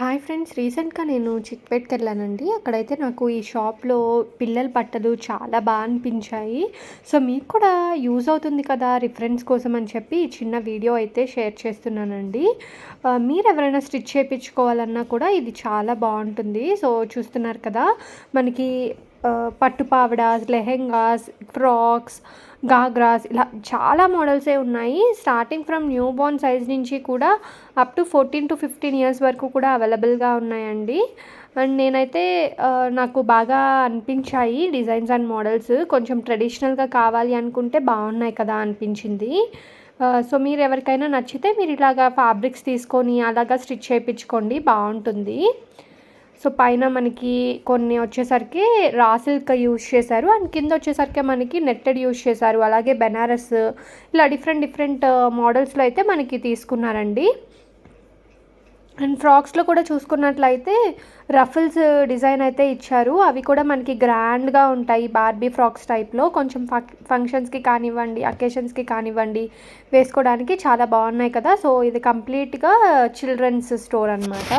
Hi friends రీసెంట్గా నేను చిక్పేట్కి వెళ్ళానండి అక్కడైతే నాకు ఈ షాప్లో పిల్లల బట్టలు చాలా బాగా అనిపించాయి. సో మీకు కూడా యూజ్ అవుతుంది కదా రిఫరెన్స్ కోసం అని చెప్పి ఈ చిన్న వీడియో అయితే షేర్ చేస్తున్నానండి. మీరు ఎవరైనా స్టిచ్ చేయించుకోవాలన్నా కూడా ఇది చాలా బాగుంటుంది. సో చూస్తున్నారు కదా మనకి పట్టు పావడాస్ లెహెంగాస్ ఫ్రాక్స్ గాగ్రాస్ ఇలా చాలా మోడల్సే ఉన్నాయి. Starting from newborn size నుంచి కూడా up to fourteen to fifteen years వరకు కూడా అవైలబుల్గా ఉన్నాయండి. అండ్ నేనైతే నాకు బాగా అనిపించాయి డిజైన్స్ అండ్ మోడల్స్. కొంచెం ట్రెడిషనల్గా కావాలి అనుకుంటే బాగున్నాయి కదా అనిపించింది. సో మీరు ఎవరికైనా నచ్చితే మీరు ఇలాగా ఫ్యాబ్రిక్స్ తీసుకొని అలాగా స్టిచ్ చేయించుకోండి. బాగుంటుంది. సో పైన మనకి కొన్ని వచ్చేసరికి రా సిల్క్ యూజ్ చేశారు. అండ్ కింద వచ్చేసరికి మనకి నెట్టెడ్ యూజ్ చేశారు. అలాగే బెనారస్ ఇలా డిఫరెంట్ డిఫరెంట్ మోడల్స్లో అయితే మనకి తీసుకున్నారండి. అండ్ ఫ్రాక్స్లో కూడా చూసుకున్నట్లయితే రఫిల్స్ డిజైన్ అయితే ఇచ్చారు. అవి కూడా మనకి గ్రాండ్గా ఉంటాయి బార్బీ ఫ్రాక్స్ టైప్లో. కొంచెం ఫక్ ఫంక్షన్స్కి కానివ్వండి అకేషన్స్కి కానివ్వండి వేసుకోవడానికి చాలా బాగున్నాయి కదా. సో ఇది కంప్లీట్గా చిల్డ్రన్స్ స్టోర్ అనమాట